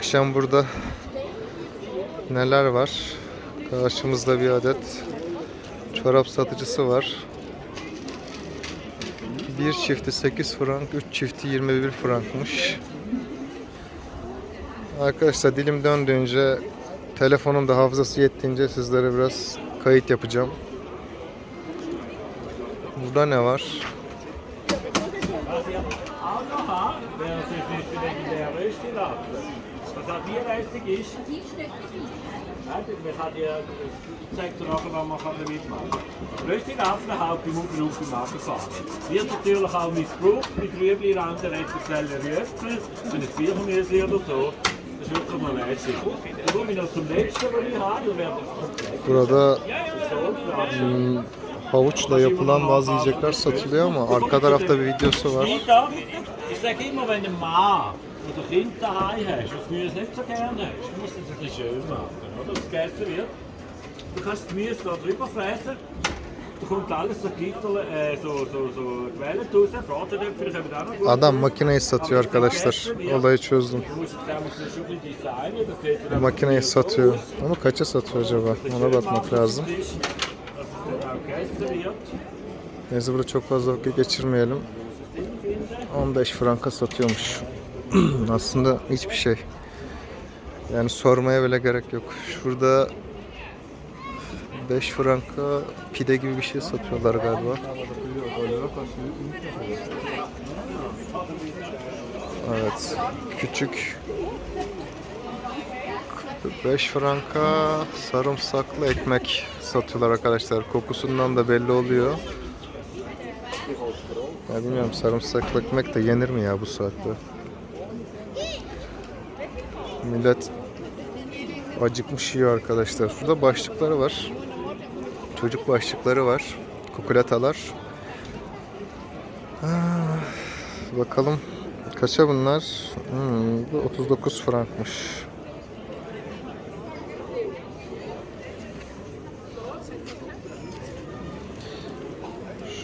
Akşam burada neler var? Karşımızda bir adet çorap satıcısı var. Bir çifti 8 frank, 3 çifti 21 frankmış. Arkadaşlar dilim döndüğünce telefonun da hafızası yettiğince sizlere biraz kayıt yapacağım. Burada ne var? Auch noch haben, wäre es jetzt nicht für den leer ist, die Latte. Bierreisig ist, wir haben ja, ich zeig dir nachher, was man kann damit machen kann. Röstilaffen haut die Mucken auf die Magenfahne. Wird natürlich auch missbraucht mit Rüebli, anderen speziellen Rüebli, wenn es Birchenmüsli oder so. Das ist wirklich mal lässig. Dann komme ich noch zum letzten, was ich habe, dann werden es komplett. Burada hmm, havuçla yapılan bazı yiyecekler satılıyor ama arka tarafta bir videosu var. İch sage immer, wenn Mann oder Kind daheim hast, was Gemüse nicht so gerne hast, du musst es ein bisschen schön machen, oder? Das gegessen wird. Du kannst das Gemüse da drüber fräsen, da kommt alles so Gitter, äh, so, so, so gewellt raus, Bratenäpfel kommen auch noch gut Adam makineyi satıyor arkadaşlar. Olayı çözdüm. Du Makineyi satıyor. Ama kaça satıyor acaba? Ona bakmak lazım. Neyse burada çok fazla vakit geçirmeyelim. 15 franka satıyormuş. Aslında hiçbir şey. Yani sormaya bile gerek yok. Şurada 5 franka pide gibi bir şey satıyorlar galiba. Evet. Küçük 5 franka sarımsaklı ekmek satıyorlar arkadaşlar. Kokusundan da belli oluyor. Ya bilmiyorum sarımsaklı ekmek de yenir mi ya bu saatte? Millet acıkmış yiyor arkadaşlar. Şurada başlıkları var. Çocuk başlıkları var. Kukulatalar. Ah, bakalım kaça bunlar? Hmm, bu 39 frankmış.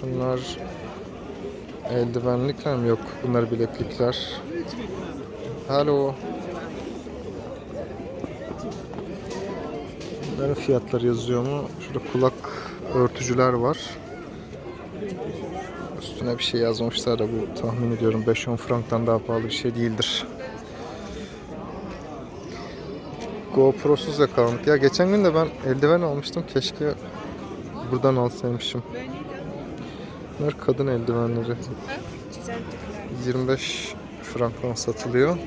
Şunlar eldivenlikler mi? Yok. Bunlar bileklikler. Alo. Bunların fiyatları yazıyor mu? Şurada kulak örtücüler var. Üstüne bir şey yazmışlar da bu tahmin ediyorum 5-10 franktan daha pahalı bir şey değildir. GoPro'suz yakalım. Ya geçen gün de ben eldiven almıştım. Keşke buradan alsaymışım. Bunlar kadın eldivenleri. 25 franktan satılıyor.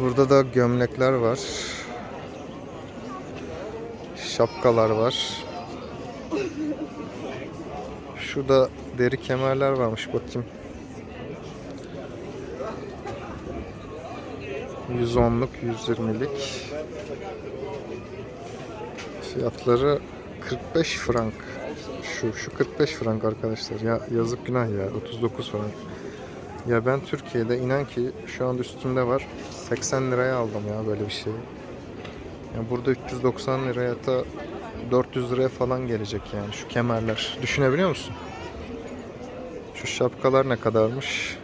Burada da gömlekler var. Şapkalar var. Şurada deri kemerler varmış bakayım. 110'luk, 120'lik. Fiyatları 45 frank. Şu şu 45 frank arkadaşlar. Ya yazık günah ya. 39 frank. Ya ben Türkiye'de inan ki şu anda üstümde var. 80 liraya aldım ya böyle bir şey. Ya burada 390 liraya da 400 liraya falan gelecek yani şu kemerler. Düşünebiliyor musun? Şu şapkalar ne kadarmış?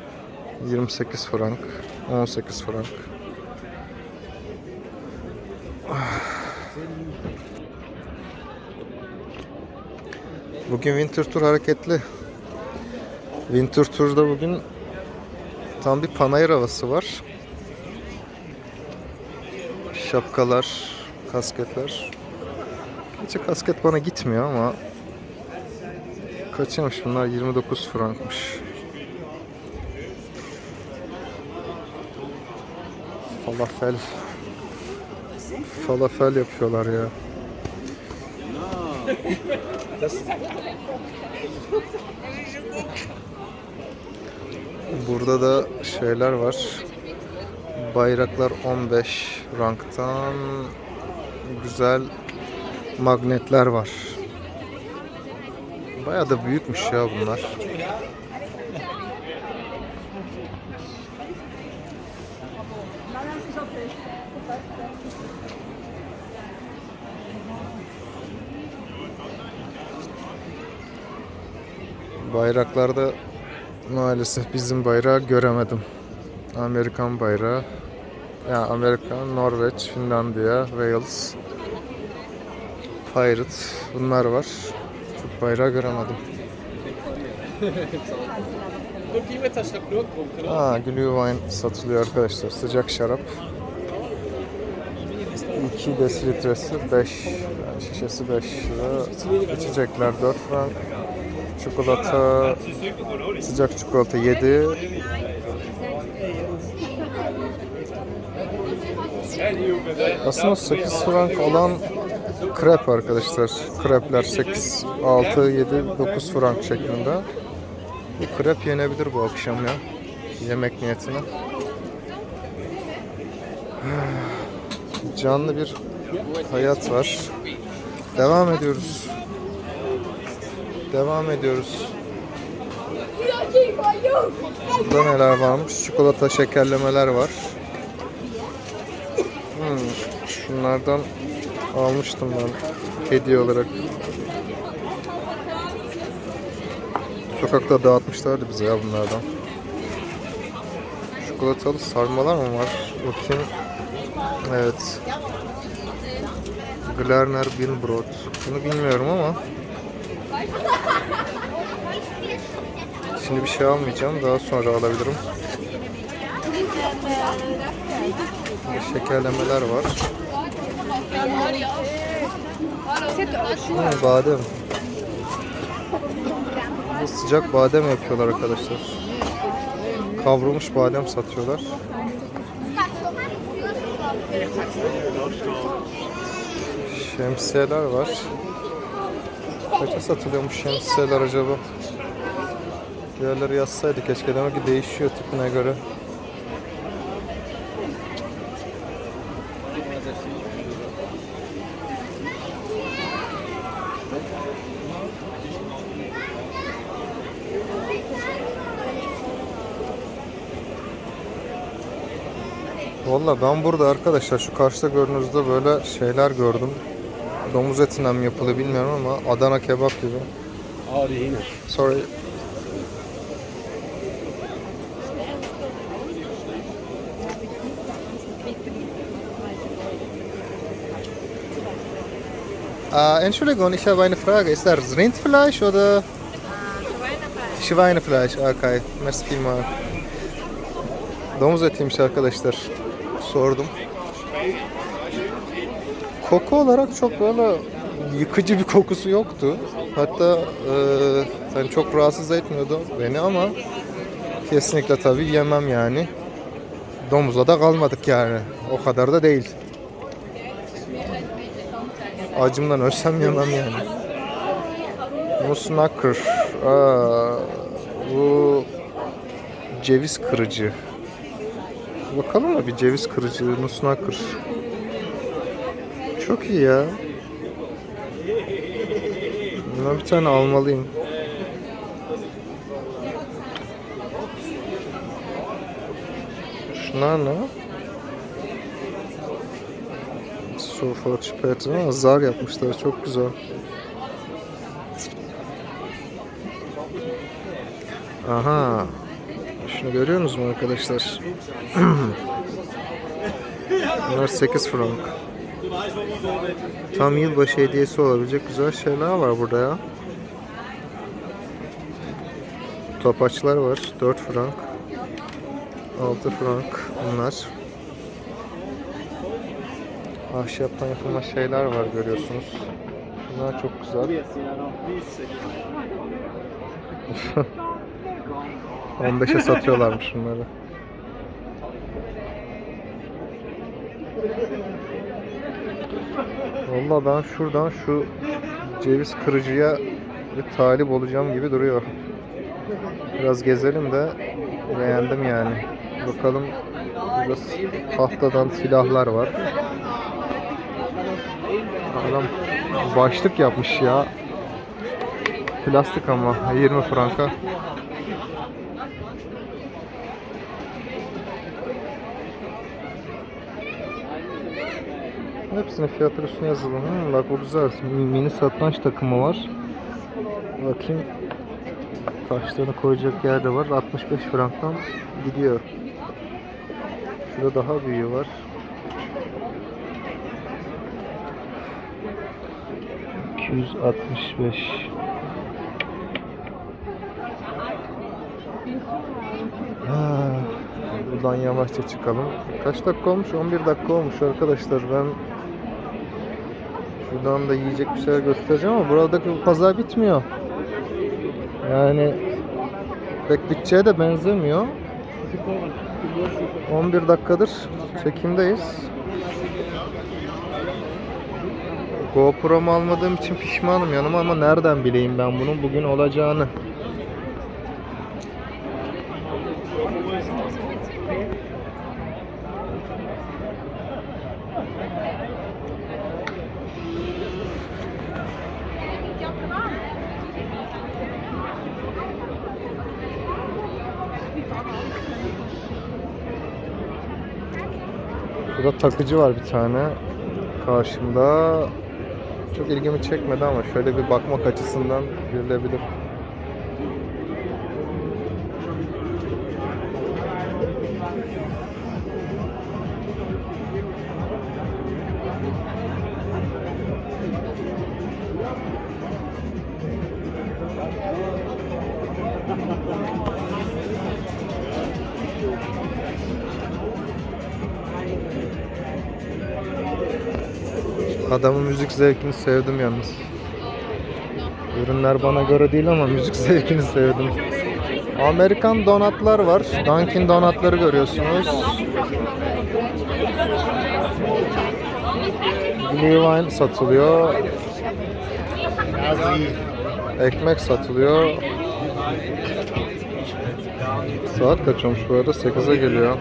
28 frank, 18 frank. Bugün Winter Tour hareketli. Winter Tour'da bugün tam bir panayır havası var. Şapkalar, kasketler. Gerçi kasket bana gitmiyor ama kaçıymış bunlar? 29 frankmış. Falafel. Falafel yapıyorlar ya. Burada da şeyler var. Bayraklar 15 ranktan güzel magnetler var. Bayağı da büyükmüş ya bunlar. Bayraklarda maalesef bizim bayrağı göremedim. Amerikan bayrağı. Ya Amerika, Norveç, Finlandiya, Wales, Pirate bunlar var. Türk bayrağı göremedim. Aa, Glühwein satılıyor arkadaşlar. Sıcak şarap. 2 desilitresi 5, yani şişesi 5 lira. İçecekler 4 frank. Çikolata, sıcak çikolata 7. Aslında 8 frank olan krep arkadaşlar. Krepler 8, 6, 7, 9 frank şeklinde. Bu krep yenebilir bu akşam ya. Yemek niyetine. Canlı bir hayat var. Devam ediyoruz. Devam ediyoruz. Burada neler varmış? Çikolata şekerlemeler var. Hmm, şunlardan almıştım ben hediye olarak. Sokakta dağıtmışlardı bize ya bunlardan. Çikolatalı sarmalar mı var? Bakayım. Evet. Glarner Binbrot. Bunu bilmiyorum ama. Şimdi bir şey almayacağım. Daha sonra alabilirim. Burada şekerlemeler var. Hmm, badem. Sıcak badem yapıyorlar arkadaşlar. Kavrulmuş badem satıyorlar. Şemsiyeler var. Kaça satılıyormuş şemsiyeler acaba? Diğerleri yazsaydı keşke demek ki değişiyor tipine göre. Valla ben burada arkadaşlar şu karşıda gördüğünüzde böyle şeyler gördüm. Domuz etinden mi yapılıyor bilmiyorum ama Adana kebap gibi. Ağrı yine. Sorry. Äh, Entschuldigung, ich habe eine Frage. Ist das Rindfleisch oder Schweinefleisch? Okay, merci vielmals. Domuz etiymiş arkadaşlar. Sordum. Koku olarak çok böyle yıkıcı bir kokusu yoktu. Hatta e, hani çok rahatsız etmiyordu beni ama kesinlikle tabii yemem yani. Domuza da kalmadık yani. O kadar da değil. Acımdan ölsem yemem yani. Musnacker. Aa, bu ceviz kırıcı. Bakalım mı bir ceviz kırıcı, Nusnacker. Çok iyi ya. Bundan bir tane almalıyım. Şunlar ne? Sofa çipet ama zar yapmışlar çok güzel. Aha. Şunu görüyorsunuz mu arkadaşlar? Bunlar 8 frank. Tam yılbaşı hediyesi olabilecek güzel şeyler var burada ya. Topaçlar var. 4 frank. 6 frank bunlar. Ahşaptan yapılma şeyler var görüyorsunuz. Bunlar çok güzel. 15'e satıyorlarmış bunları. Valla ben şuradan şu ceviz kırıcıya bir talip olacağım gibi duruyor. Biraz gezelim de beğendim yani. Bakalım burada tahtadan silahlar var. Adam başlık yapmış ya. Plastik ama 20 franka. Hepsinin fiyatları üstüne yazılı. Hmm, bak bu güzel. Mini satranç takımı var. Bakayım. Taşlarını koyacak yer de var. 65 franktan gidiyor. Şurada daha büyüğü var. ...265. Ha, buradan yavaşça çıkalım. Kaç dakika olmuş? 11 dakika olmuş arkadaşlar. Ben şuradan da yiyecek bir şeyler göstereceğim ama buradaki bu pazar bitmiyor. Yani pek bütçeye de benzemiyor. 11 dakikadır çekimdeyiz. GoPro'mu almadığım için pişmanım yanıma ama nereden bileyim ben bunun bugün olacağını. Burada takıcı var bir tane karşımda. Çok ilgimi çekmedi ama şöyle bir bakmak açısından görülebilir. Adamın müzik zevkini sevdim yalnız. Ürünler bana göre değil ama müzik zevkini sevdim. Amerikan donatlar var. Dunkin donatları görüyorsunuz. Glühwein satılıyor. Ekmek satılıyor. Saat kaç olmuş bu arada? 8'e geliyor.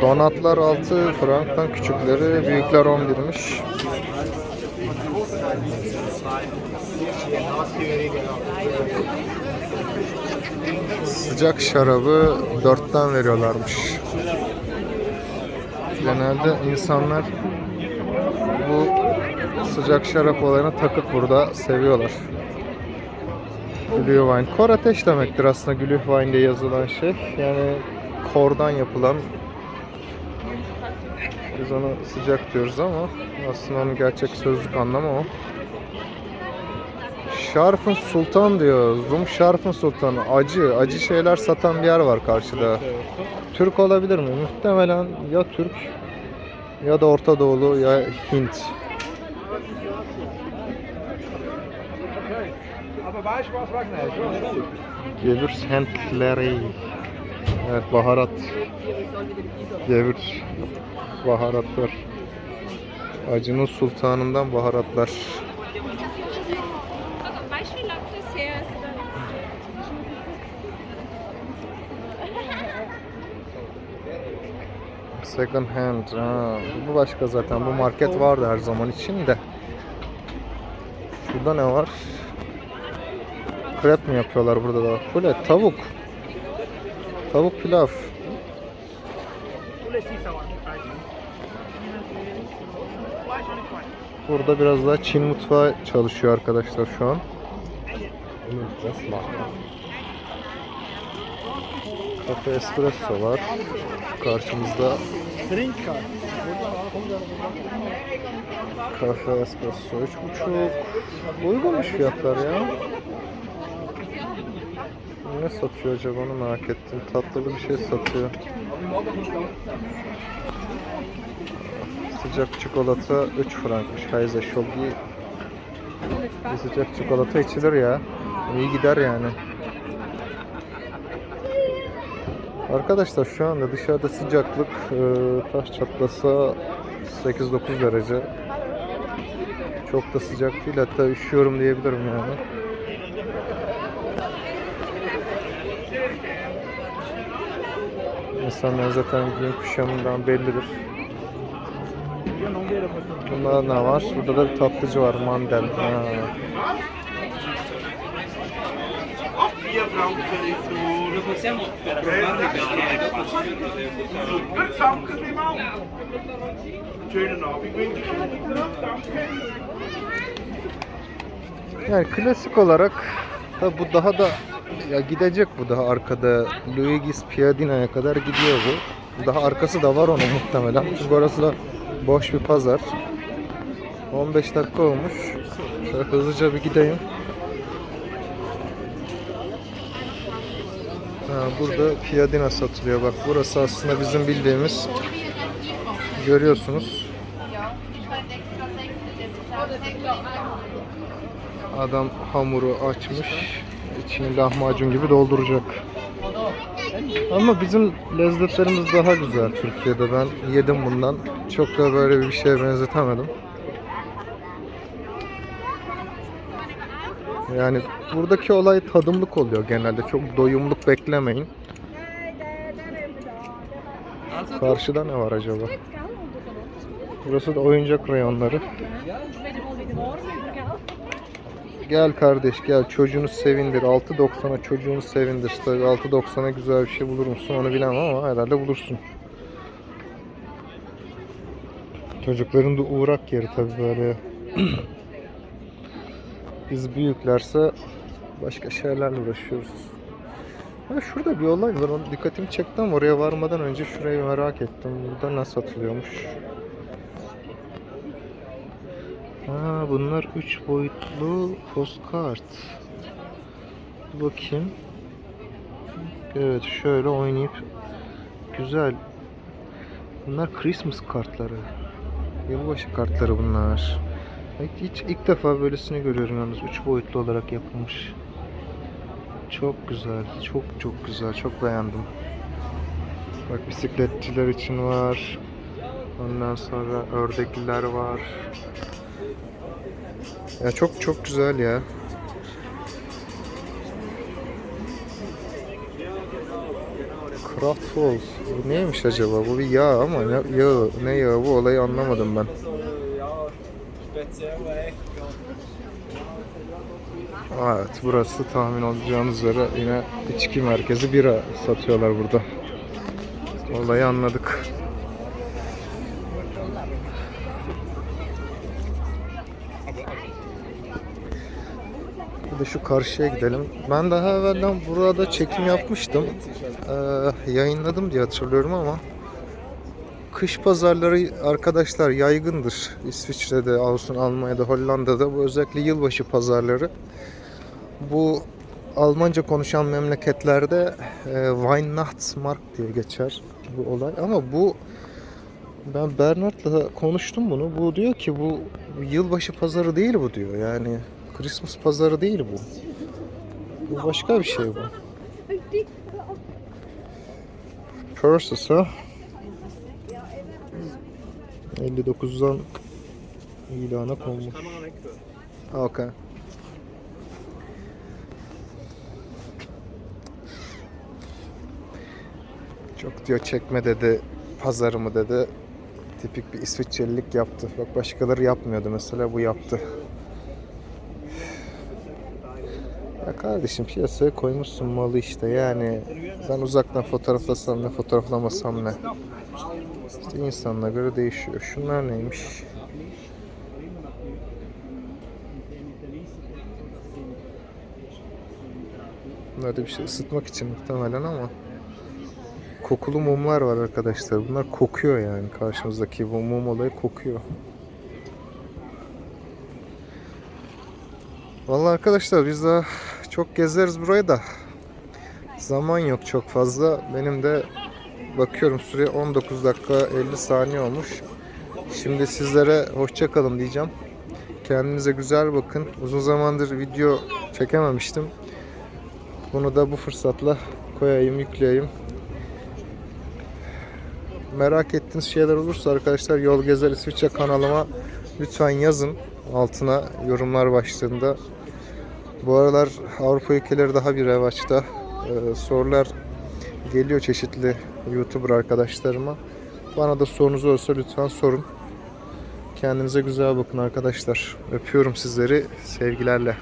Donatlar 6 franktan küçükleri, büyükler 11'miş. Sıcak şarabı 4'ten veriyorlarmış. Genelde insanlar bu sıcak şarap olayına takıp burada seviyorlar. Glühwein. Kor ateş demektir aslında Glühwein diye yazılan şey. Yani kordan yapılan biz ona sıcak diyoruz ama aslında onun gerçek sözlük anlamı o. Şarfın Sultan diyor. Rum Şarfın Sultanı. Acı, acı şeyler satan bir yer var karşıda. Türk olabilir mi? Muhtemelen ya Türk ya da Orta Doğulu ya Hint. Gewürzhändlerei. Evet baharat. Gewürz. Baharatlar. Acının sultanından baharatlar. Second hand. Ha, bu başka zaten. Bu market vardı her zaman için de. Şurada ne var? Krep mi yapıyorlar burada da? Bu? Tavuk. Tavuk pilav. Burada biraz daha Çin mutfağı çalışıyor arkadaşlar şu an. Kafe espresso var. Karşımızda Kafe espresso 3.5 Uygunmuş fiyatlar ya. Ne satıyor acaba onu merak ettim. Tatlı bir şey satıyor. Sıcak çikolata 3 frankmış. Kaiser Shogi. Sıcak çikolata içilir ya. İyi gider yani. Arkadaşlar şu anda dışarıda sıcaklık e, taş çatlasa 8-9 derece. Çok da sıcak değil hatta üşüyorum diyebilirim yani. İnsanlar zaten giyim kuşamından bellidir. Bunda ne var? Burada da bir tatlıcı var mandel. Yani klasik olarak tabi bu daha da Ya gidecek bu daha arkada. Luigis Piadina'ya kadar gidiyor bu. Daha arkası da var onun muhtemelen. Çünkü orası da boş bir pazar. 15 dakika olmuş. Şöyle hızlıca bir gideyim. Ha, burada Piadina satılıyor. Bak burası aslında bizim bildiğimiz. Görüyorsunuz. Adam hamuru açmış. İçini lahmacun gibi dolduracak. Ama bizim lezzetlerimiz daha güzel Türkiye'de. Ben yedim bundan. Çok da böyle bir şeye benzetemedim. Yani buradaki olay tadımlık oluyor genelde. Çok doyumluk beklemeyin. Karşıda ne var acaba? Burası da oyuncak reyonları. Gel kardeş gel çocuğunu sevindir. 6.90'a çocuğunu sevindir. Tabii 6.90'a güzel bir şey bulur musun onu bilemem ama herhalde bulursun. Çocukların da uğrak yeri tabii böyle. Biz büyüklerse başka şeylerle uğraşıyoruz. Ha şurada bir olay var. Dikkatimi çekti ama oraya varmadan önce şurayı merak ettim. Burada ne satılıyormuş? Ha bunlar 3 boyutlu postkart. Bakayım. Evet şöyle oynayıp güzel. Bunlar Christmas kartları. Yılbaşı kartları bunlar. Hiç ilk defa böylesini görüyorum yalnız 3 boyutlu olarak yapılmış. Çok güzel, çok çok güzel, çok beğendim. Bak bisikletçiler için var. Ondan sonra ördekliler var. Ya çok çok güzel ya. Kraftful. Bu neymiş acaba? Bu bir yağ ama ne yağı, ne yağı bu olayı anlamadım ben. Evet burası tahmin olacağınız üzere yine içki merkezi bira satıyorlar burada. Olayı anladık. De şu karşıya gidelim. Ben daha evvelden burada çekim yapmıştım. Ee, yayınladım diye hatırlıyorum ama kış pazarları arkadaşlar yaygındır. İsviçre'de, olsun Almanya'da, Hollanda'da bu özellikle yılbaşı pazarları. Bu Almanca konuşan memleketlerde e, Weihnachtsmarkt diye geçer bu olay. Ama bu ben Bernard'la konuştum bunu. Bu diyor ki bu yılbaşı pazarı değil bu diyor. Yani Christmas pazarı değil bu. Bu başka bir şey bu. Purses ha? 59'dan ilana konmuş. Okay. Çok diyor çekme dedi, pazarımı dedi. Tipik bir İsviçrelilik yaptı. Bak başkaları yapmıyordu mesela bu yaptı. Ya kardeşim piyasaya koymuşsun malı işte yani ben uzaktan fotoğraflasam ne fotoğraflamasam ne. İşte insanına göre değişiyor. Şunlar neymiş? Bunlar da bir şey ısıtmak için muhtemelen ama kokulu mumlar var arkadaşlar. Bunlar kokuyor yani karşımızdaki bu mum olayı kokuyor. Vallahi arkadaşlar biz daha çok gezeriz burayı da zaman yok çok fazla. Benim de bakıyorum süre 19 dakika 50 saniye olmuş. Şimdi sizlere hoşça kalın diyeceğim. Kendinize güzel bakın. Uzun zamandır video çekememiştim. Bunu da bu fırsatla koyayım, yükleyeyim. Merak ettiğiniz şeyler olursa arkadaşlar Yol Gezer İsviçre kanalıma lütfen yazın altına yorumlar başlığında. Bu aralar Avrupa ülkeleri daha bir revaçta. Ee, sorular geliyor çeşitli YouTuber arkadaşlarıma. Bana da sorunuz olursa lütfen sorun. Kendinize güzel bakın arkadaşlar. Öpüyorum sizleri sevgilerle.